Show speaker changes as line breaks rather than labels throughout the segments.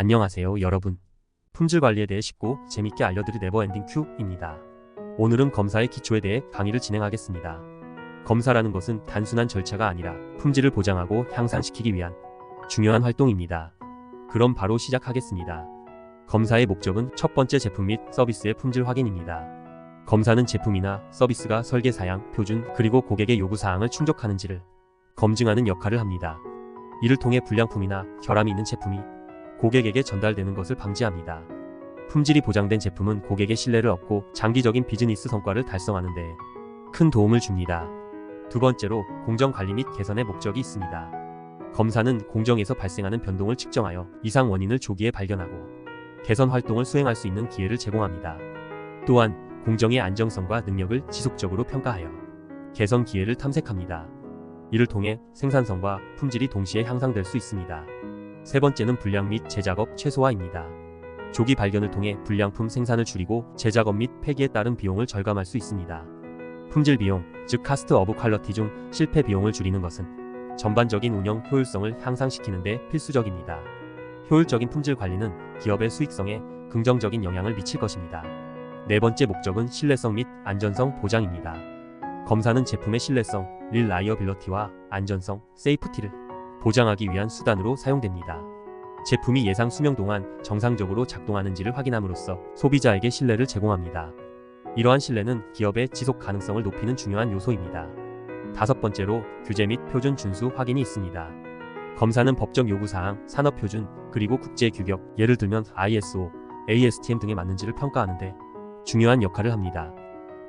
안녕하세요, 여러분. 품질 관리에 대해 쉽고 재밌게 알려드릴 네버엔딩 큐입니다. 오늘은 검사의 기초에 대해 강의를 진행하겠습니다. 검사라는 것은 단순한 절차가 아니라 품질을 보장하고 향상시키기 위한 중요한 활동입니다. 그럼 바로 시작하겠습니다. 검사의 목적은 첫 번째 제품 및 서비스의 품질 확인입니다. 검사는 제품이나 서비스가 설계 사양, 표준, 그리고 고객의 요구 사항을 충족하는지를 검증하는 역할을 합니다. 이를 통해 불량품이나 결함이 있는 제품이 고객에게 전달되는 것을 방지합니다. 품질이 보장된 제품은 고객의 신뢰를 얻고 장기적인 비즈니스 성과를 달성하는 데 큰 도움을 줍니다. 두 번째로 공정 관리 및 개선의 목적이 있습니다. 검사는 공정에서 발생하는 변동을 측정하여 이상 원인을 조기에 발견하고 개선 활동을 수행할 수 있는 기회를 제공합니다. 또한 공정의 안정성과 능력을 지속적으로 평가하여 개선 기회를 탐색합니다. 이를 통해 생산성과 품질이 동시에 향상될 수 있습니다. 세 번째는 불량 및 재작업 최소화입니다. 조기 발견을 통해 불량품 생산을 줄이고 재작업 및 폐기에 따른 비용을 절감할 수 있습니다. 품질 비용, 즉 카스트 어브 퀄러티 중 실패 비용을 줄이는 것은 전반적인 운영 효율성을 향상시키는 데 필수적입니다. 효율적인 품질 관리는 기업의 수익성에 긍정적인 영향을 미칠 것입니다. 네 번째 목적은 신뢰성 및 안전성 보장입니다. 검사는 제품의 신뢰성, 릴라이어빌러티와 안전성, 세이프티를 보장하기 위한 수단으로 사용됩니다. 제품이 예상 수명 동안 정상적으로 작동하는지를 확인함으로써 소비자에게 신뢰를 제공합니다. 이러한 신뢰는 기업의 지속 가능성을 높이는 중요한 요소입니다. 다섯 번째로 규제 및 표준 준수 확인이 있습니다. 검사는 법적 요구사항, 산업표준, 그리고 국제 규격, 예를 들면 ISO, ASTM 등에 맞는지를 평가하는데 중요한 역할을 합니다.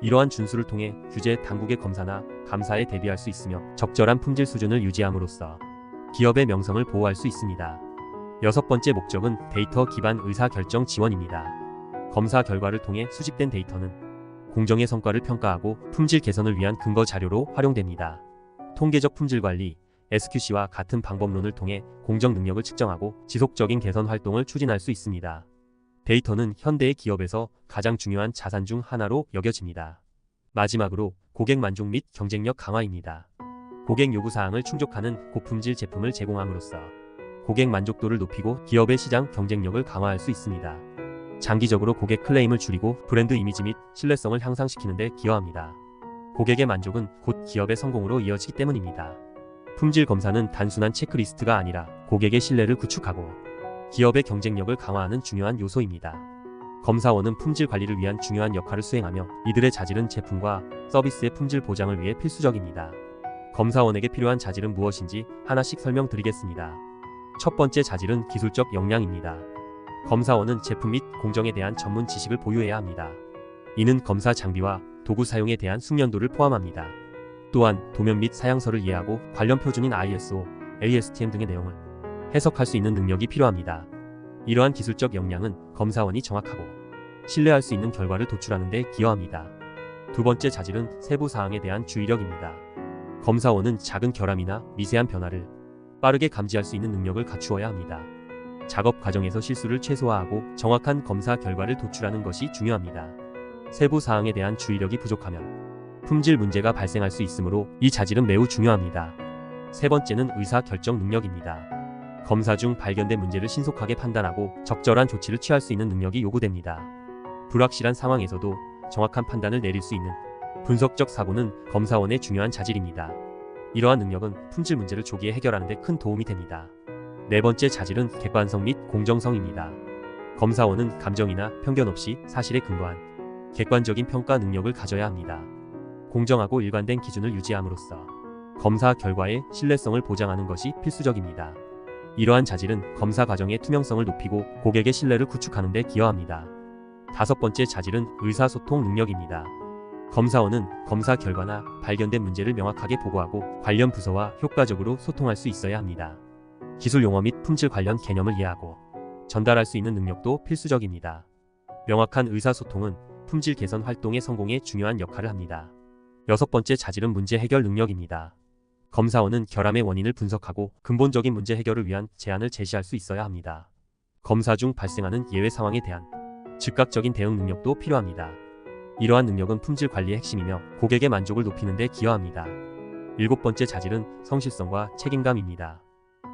이러한 준수를 통해 규제 당국의 검사나 감사에 대비할 수 있으며 적절한 품질 수준을 유지함으로써 기업의 명성을 보호할 수 있습니다. 여섯 번째 목적은 데이터 기반 의사결정 지원입니다. 검사 결과를 통해 수집된 데이터는 공정의 성과를 평가하고 품질 개선을 위한 근거 자료로 활용됩니다. 통계적 품질 관리, SQC와 같은 방법론을 통해 공정 능력을 측정하고 지속적인 개선 활동을 추진할 수 있습니다. 데이터는 현대의 기업에서 가장 중요한 자산 중 하나로 여겨집니다. 마지막으로 고객 만족 및 경쟁력 강화입니다. 고객 요구 사항을 충족하는 고품질 제품을 제공함으로써 고객 만족도를 높이고 기업의 시장 경쟁력을 강화할 수 있습니다. 장기적으로 고객 클레임을 줄이고 브랜드 이미지 및 신뢰성을 향상시키는 데 기여합니다. 고객의 만족은 곧 기업의 성공으로 이어지기 때문입니다. 품질 검사는 단순한 체크리스트가 아니라 고객의 신뢰를 구축하고 기업의 경쟁력을 강화하는 중요한 요소입니다. 검사원은 품질 관리를 위한 중요한 역할을 수행하며 이들의 자질은 제품과 서비스의 품질 보장을 위해 필수적입니다. 검사원에게 필요한 자질은 무엇인지 하나씩 설명드리겠습니다. 첫 번째 자질은 기술적 역량입니다. 검사원은 제품 및 공정에 대한 전문 지식을 보유해야 합니다. 이는 검사 장비와 도구 사용에 대한 숙련도를 포함합니다. 또한 도면 및 사양서를 이해하고 관련 표준인 ISO, ASTM 등의 내용을 해석할 수 있는 능력이 필요합니다. 이러한 기술적 역량은 검사원이 정확하고 신뢰할 수 있는 결과를 도출하는 데 기여합니다. 두 번째 자질은 세부 사항에 대한 주의력입니다. 검사원은 작은 결함이나 미세한 변화를 빠르게 감지할 수 있는 능력을 갖추어야 합니다. 작업 과정에서 실수를 최소화하고 정확한 검사 결과를 도출하는 것이 중요합니다. 세부 사항에 대한 주의력이 부족하면 품질 문제가 발생할 수 있으므로 이 자질은 매우 중요합니다. 세 번째는 의사 결정 능력입니다. 검사 중 발견된 문제를 신속하게 판단하고 적절한 조치를 취할 수 있는 능력이 요구됩니다. 불확실한 상황에서도 정확한 판단을 내릴 수 있는 분석적 사고는 검사원의 중요한 자질입니다. 이러한 능력은 품질 문제를 조기에 해결하는 데 큰 도움이 됩니다. 네 번째 자질은 객관성 및 공정성입니다. 검사원은 감정이나 편견 없이 사실에 근거한 객관적인 평가 능력을 가져야 합니다. 공정하고 일관된 기준을 유지함으로써 검사 결과의 신뢰성을 보장하는 것이 필수적입니다. 이러한 자질은 검사 과정의 투명성을 높이고 고객의 신뢰를 구축하는 데 기여합니다. 다섯 번째 자질은 의사소통 능력입니다. 검사원은 검사 결과나 발견된 문제를 명확하게 보고하고 관련 부서와 효과적으로 소통할 수 있어야 합니다. 기술 용어 및 품질 관련 개념을 이해하고 전달할 수 있는 능력도 필수적입니다. 명확한 의사소통은 품질 개선 활동의 성공에 중요한 역할을 합니다. 여섯 번째 자질은 문제 해결 능력입니다. 검사원은 결함의 원인을 분석하고 근본적인 문제 해결을 위한 제안을 제시할 수 있어야 합니다. 검사 중 발생하는 예외 상황에 대한 즉각적인 대응 능력도 필요합니다. 이러한 능력은 품질 관리의 핵심이며 고객의 만족을 높이는 데 기여합니다. 일곱 번째 자질은 성실성과 책임감입니다.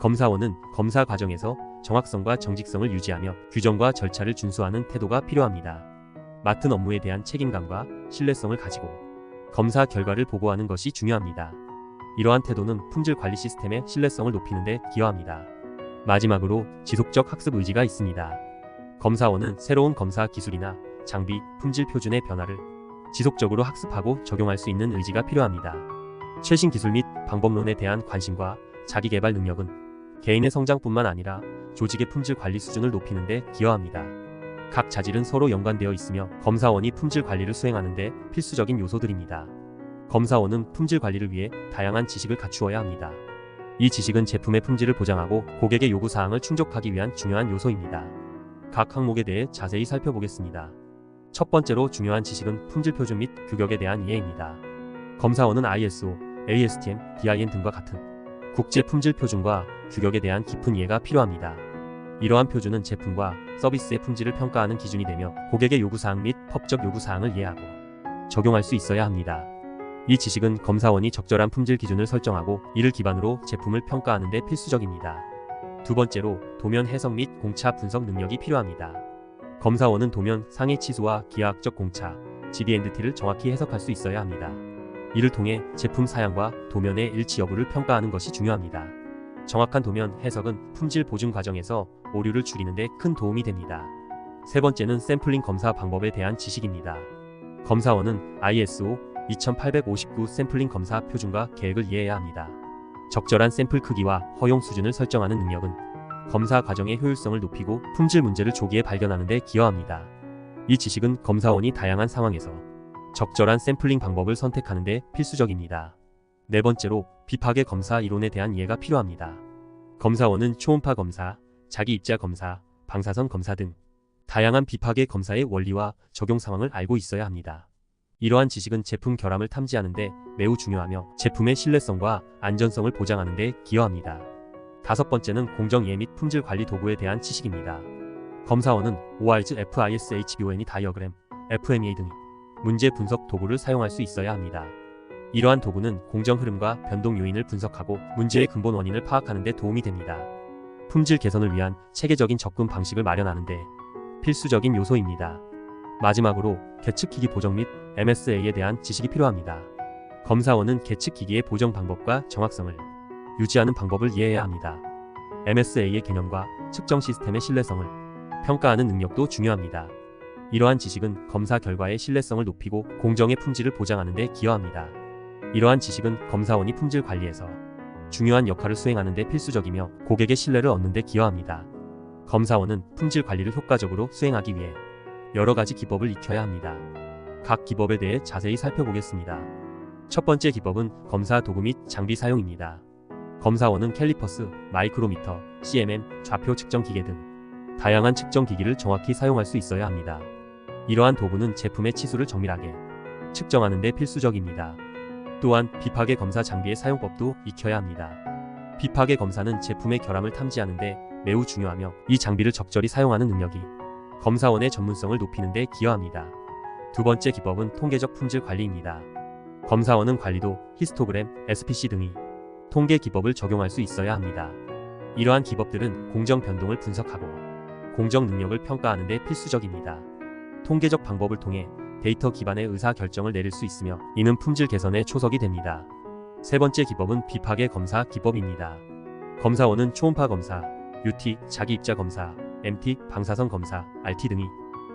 검사원은 검사 과정에서 정확성과 정직성을 유지하며 규정과 절차를 준수하는 태도가 필요합니다. 맡은 업무에 대한 책임감과 신뢰성을 가지고 검사 결과를 보고하는 것이 중요합니다. 이러한 태도는 품질 관리 시스템의 신뢰성을 높이는 데 기여합니다. 마지막으로 지속적 학습 의지가 있습니다. 검사원은 새로운 검사 기술이나 장비, 품질 표준의 변화를 지속적으로 학습하고 적용할 수 있는 의지가 필요합니다. 최신 기술 및 방법론에 대한 관심과 자기 개발 능력은 개인의 성장뿐만 아니라 조직의 품질 관리 수준을 높이는 데 기여합니다. 각 자질은 서로 연관되어 있으며 검사원이 품질 관리를 수행하는 데 필수적인 요소들입니다. 검사원은 품질 관리를 위해 다양한 지식을 갖추어야 합니다. 이 지식은 제품의 품질을 보장하고 고객의 요구 사항을 충족하기 위한 중요한 요소입니다. 각 항목에 대해 자세히 살펴보겠습니다. 첫 번째로 중요한 지식은 품질 표준 및 규격에 대한 이해입니다. 검사원은 ISO, ASTM, DIN 등과 같은 국제 품질 표준과 규격에 대한 깊은 이해가 필요합니다. 이러한 표준은 제품과 서비스의 품질을 평가하는 기준이 되며 고객의 요구사항 및 법적 요구사항을 이해하고 적용할 수 있어야 합니다. 이 지식은 검사원이 적절한 품질 기준을 설정하고 이를 기반으로 제품을 평가하는 데 필수적입니다. 두 번째로 도면 해석 및 공차 분석 능력이 필요합니다. 검사원은 도면 상해 치수와 기하학적 공차, GD&T를 정확히 해석할 수 있어야 합니다. 이를 통해 제품 사양과 도면의 일치 여부를 평가하는 것이 중요합니다. 정확한 도면 해석은 품질 보증 과정에서 오류를 줄이는 데 큰 도움이 됩니다. 세 번째는 샘플링 검사 방법에 대한 지식입니다. 검사원은 ISO 2859 샘플링 검사 표준과 계획을 이해해야 합니다. 적절한 샘플 크기와 허용 수준을 설정하는 능력은 검사 과정의 효율성을 높이고 품질 문제를 조기에 발견하는 데 기여합니다. 이 지식은 검사원이 다양한 상황에서 적절한 샘플링 방법을 선택하는 데 필수적입니다. 네 번째로 비파괴 검사 이론에 대한 이해가 필요합니다. 검사원은 초음파 검사, 자기 입자 검사, 방사선 검사 등 다양한 비파괴 검사의 원리와 적용 상황을 알고 있어야 합니다. 이러한 지식은 제품 결함을 탐지하는 데 매우 중요하며 제품의 신뢰성과 안전성을 보장하는 데 기여합니다. 다섯 번째는 공정 이해 및 품질 관리 도구에 대한 지식입니다. 검사원은 OR즈 FIS HBON이 다이어그램, FMEA 등 문제 분석 도구를 사용할 수 있어야 합니다. 이러한 도구는 공정 흐름과 변동 요인을 분석하고 문제의 근본 원인을 파악하는 데 도움이 됩니다. 품질 개선을 위한 체계적인 접근 방식을 마련하는 데 필수적인 요소입니다. 마지막으로 계측기기 보정 및 MSA에 대한 지식이 필요합니다. 검사원은 계측기기의 보정 방법과 정확성을 유지하는 방법을 이해해야 합니다. MSA의 개념과 측정 시스템의 신뢰성을 평가하는 능력도 중요합니다. 이러한 지식은 검사 결과의 신뢰성을 높이고 공정의 품질을 보장하는 데 기여합니다. 이러한 지식은 검사원이 품질 관리에서 중요한 역할을 수행하는 데 필수적이며 고객의 신뢰를 얻는 데 기여합니다. 검사원은 품질 관리를 효과적으로 수행하기 위해 여러 가지 기법을 익혀야 합니다. 각 기법에 대해 자세히 살펴보겠습니다. 첫 번째 기법은 검사 도구 및 장비 사용입니다. 검사원은 캘리퍼스, 마이크로미터, CMM, 좌표 측정 기계 등 다양한 측정 기기를 정확히 사용할 수 있어야 합니다. 이러한 도구는 제품의 치수를 정밀하게 측정하는 데 필수적입니다. 또한 비파괴 검사 장비의 사용법도 익혀야 합니다. 비파괴 검사는 제품의 결함을 탐지하는 데 매우 중요하며 이 장비를 적절히 사용하는 능력이 검사원의 전문성을 높이는 데 기여합니다. 두 번째 기법은 통계적 품질 관리입니다. 검사원은 관리도, 히스토그램, SPC 등의 통계 기법을 적용할 수 있어야 합니다. 이러한 기법들은 공정 변동을 분석하고 공정 능력을 평가하는 데 필수적입니다. 통계적 방법을 통해 데이터 기반의 의사 결정을 내릴 수 있으며 이는 품질 개선의 초석이 됩니다. 세 번째 기법은 비파괴 검사 기법입니다. 검사원은 초음파 검사, UT, 자기 입자 검사, MT, 방사선 검사, RT 등이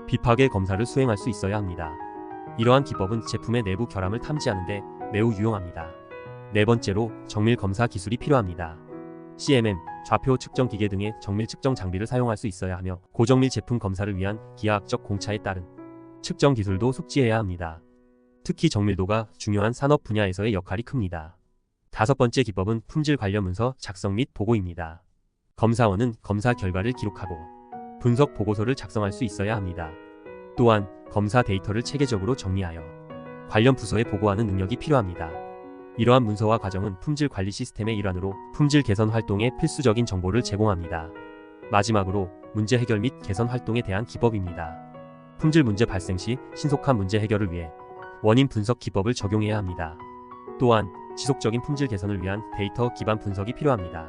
비파괴 검사를 수행할 수 있어야 합니다. 이러한 기법은 제품의 내부 결함을 탐지하는 데 매우 유용합니다. 네 번째로 정밀 검사 기술이 필요합니다. CMM, 좌표 측정 기계 등의 정밀 측정 장비를 사용할 수 있어야 하며 고정밀 제품 검사를 위한 기하학적 공차에 따른 측정 기술도 숙지해야 합니다. 특히 정밀도가 중요한 산업 분야에서의 역할이 큽니다. 다섯 번째 기법은 품질 관련 문서 작성 및 보고입니다. 검사원은 검사 결과를 기록하고 분석 보고서를 작성할 수 있어야 합니다. 또한 검사 데이터를 체계적으로 정리하여 관련 부서에 보고하는 능력이 필요합니다. 이러한 문서와 과정은 품질 관리 시스템의 일환으로 품질 개선 활동에 필수적인 정보를 제공합니다. 마지막으로 문제 해결 및 개선 활동에 대한 기법입니다. 품질 문제 발생 시 신속한 문제 해결을 위해 원인 분석 기법을 적용해야 합니다. 또한 지속적인 품질 개선을 위한 데이터 기반 분석이 필요합니다.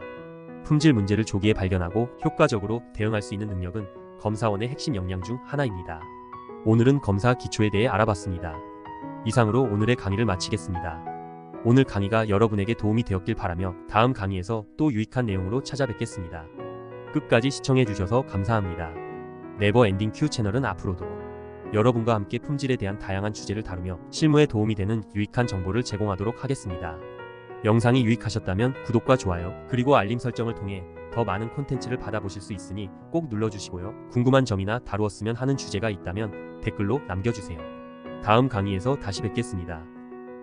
품질 문제를 조기에 발견하고 효과적으로 대응할 수 있는 능력은 검사원의 핵심 역량 중 하나입니다. 오늘은 검사 기초에 대해 알아봤습니다. 이상으로 오늘의 강의를 마치겠습니다. 오늘 강의가 여러분에게 도움이 되었길 바라며 다음 강의에서 또 유익한 내용으로 찾아뵙겠습니다. 끝까지 시청해주셔서 감사합니다. 네버 엔딩 큐 채널은 앞으로도 여러분과 함께 품질에 대한 다양한 주제를 다루며 실무에 도움이 되는 유익한 정보를 제공하도록 하겠습니다. 영상이 유익하셨다면 구독과 좋아요 그리고 알림 설정을 통해 더 많은 콘텐츠를 받아보실 수 있으니 꼭 눌러주시고요. 궁금한 점이나 다루었으면 하는 주제가 있다면 댓글로 남겨주세요. 다음 강의에서 다시 뵙겠습니다.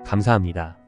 감사합니다.